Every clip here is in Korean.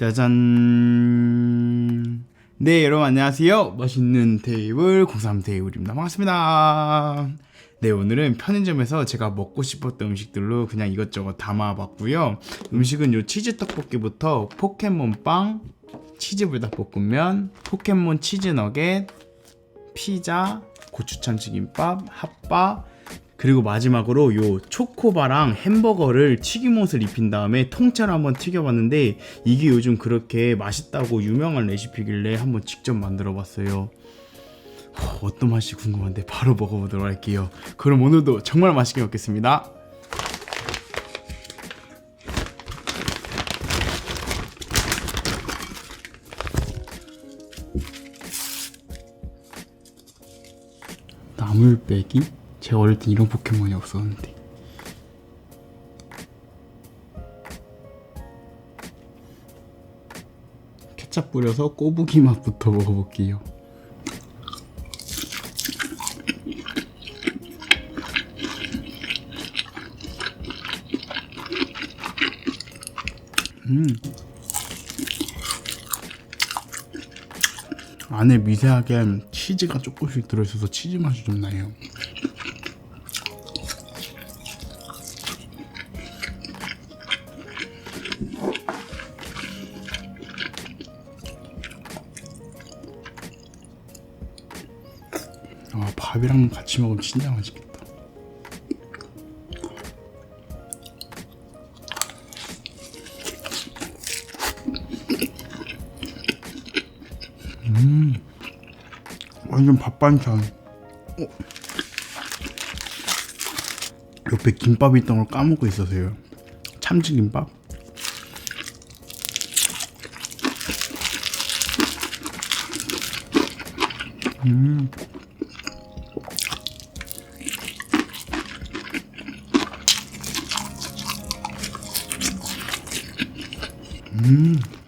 짜잔. 네, 여러분 안녕하세요. 맛있는 테이블 03 테이블입니다. 반갑습니다. 네, 오늘은 편의점에서 제가 먹고 싶었던 음식들로 그냥 이것저것 담아봤고요. 음식은 요 치즈 떡볶이부터 포켓몬 빵, 치즈 불닭 볶음면, 포켓몬 치즈 너겟, 피자, 고추참치 김밥, 핫바, 그리고 마지막으로 요 초코바랑 햄버거를 튀김옷을 입힌 다음에 통째로 한번 튀겨봤는데 이게 요즘 그렇게 맛있다고 유명한 레시피길래 한번 직접 만들어봤어요. 허, 어떤 맛이 궁금한데 바로 먹어보도록 할게요. 그럼 오늘도 정말 맛있게 먹겠습니다. 나물 빼기? 제가 어릴 때 이런 포켓몬이 없었는데. 케찹 뿌려서 꼬부기 맛부터 먹어볼게요. 음. 안에 미세하게 치즈가 조금씩 들어있어서 치즈 맛이 좀 나요. 밥이랑 같이 먹으면 진짜 맛있겠다. 음, 완전 밥 반찬. 어. 옆에 김밥이 있던 걸 까먹고 있어서요. 참치김밥. 음. 음.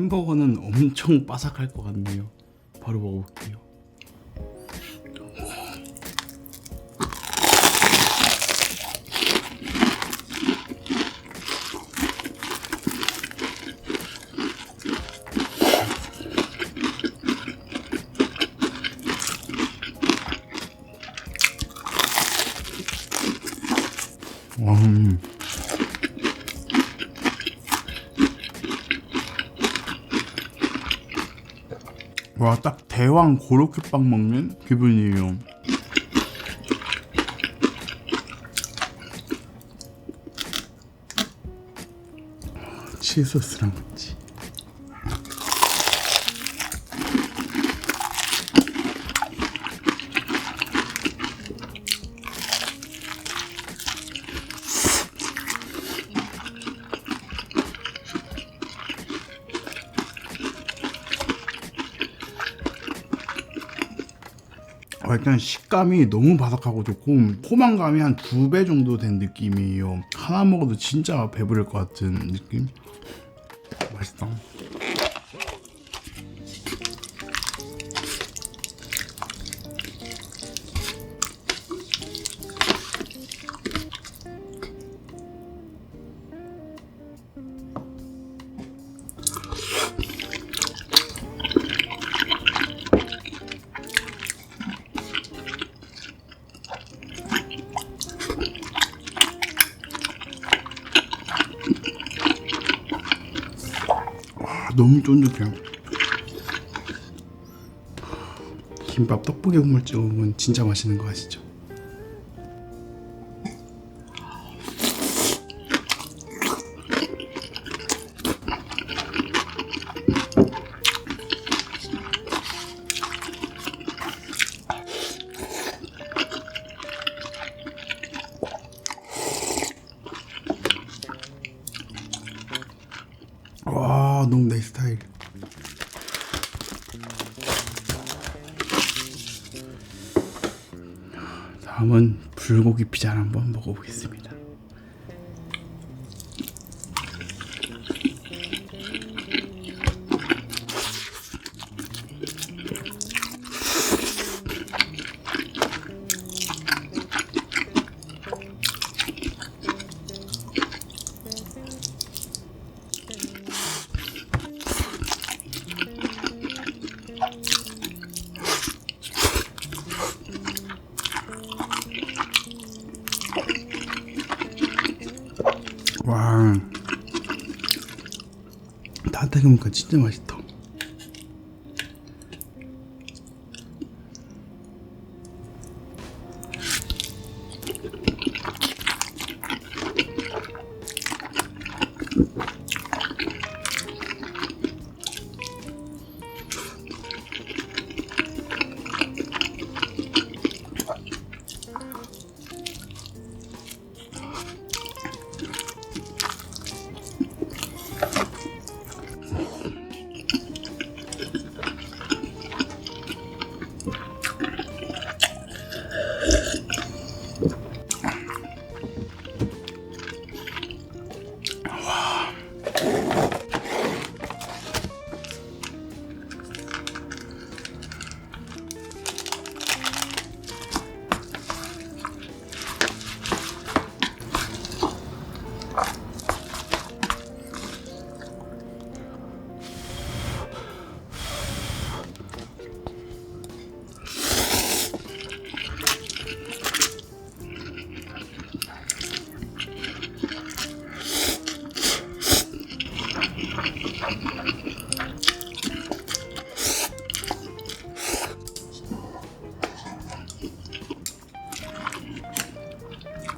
햄버거는 엄청 바삭할 것 같네요. 바로 먹어볼게요. 와, 음. 와, 딱 대왕 고로케빵 먹는 기분이에요. 치소스랑 같이. 일단 식감이 너무 바삭하고 좋고 포만감이 한 두 배 정도 된 느낌이에요. 하나 먹어도 진짜 배부를 것 같은 느낌. 맛있다. 너무 쫀득해요. 김밥 떡볶이 국물 찍으면 진짜 맛있는 거 아시죠? 너무 내 스타일. 다음은 불고기 피자를 한번 먹어보겠습니다. 와 먹으니까 진짜 맛있다.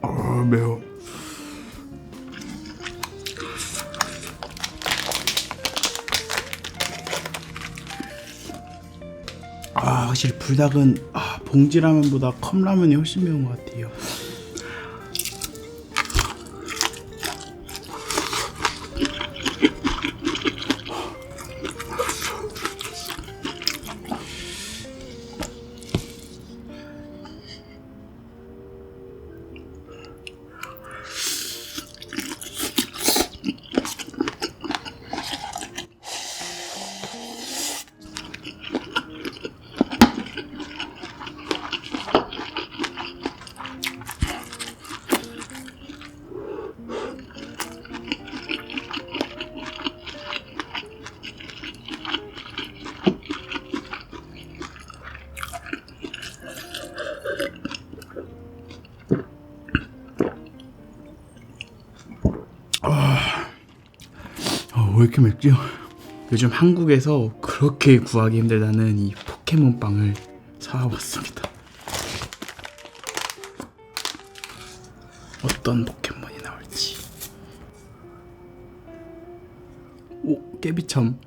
아 매워. 아 확실히 불닭은 아, 봉지라면보다 컵라면이 훨씬 매운 것 같아요. 이렇게 맵죠? 요즘 한국에서 그렇게 구하기 힘들다는 이 포켓몬 빵을 사와봤습니다. 어떤 포켓몬이 나올지. 오, 깨비참.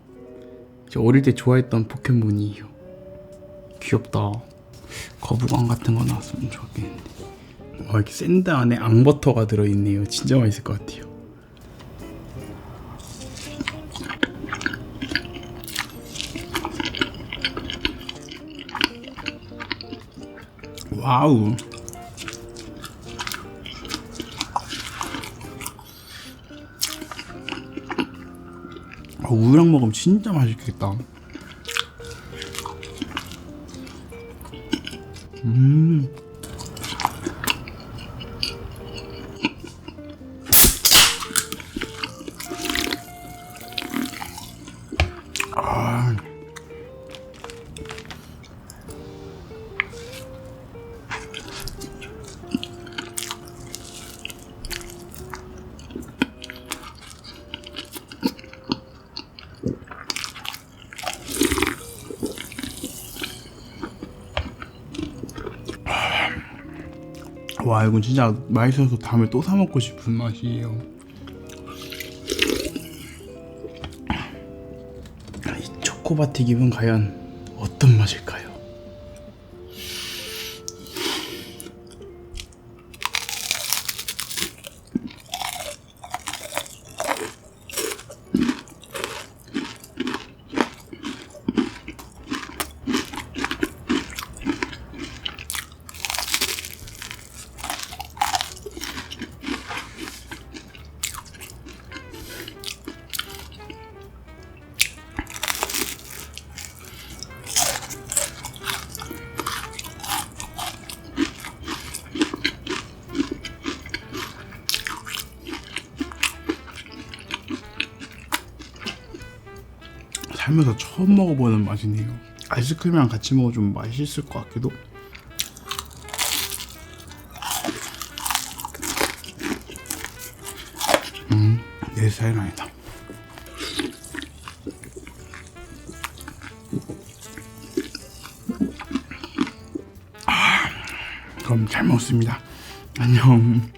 저 어릴 때 좋아했던 포켓몬이에요. 귀엽다. 거북왕 같은 거 나왔으면 좋겠는데. 와, 이렇게 샌드 안에 앙버터가 들어있네요. 진짜 맛있을 것 같아요. 와우. 아, 우유랑 먹으면 진짜 맛있겠다. 음. 와 이건 진짜 맛있어서 다음에 또 사 먹고 싶은 맛이에요. 이 초코바 튀김은 과연 어떤 맛일까요? 살면서 처음 먹어보는 맛이네요. 아이스크림이랑 같이 먹어주면 맛있을 것 같기도. 음, 내 스타일은 아니다. 아, 그럼 잘 먹었습니다. 안녕.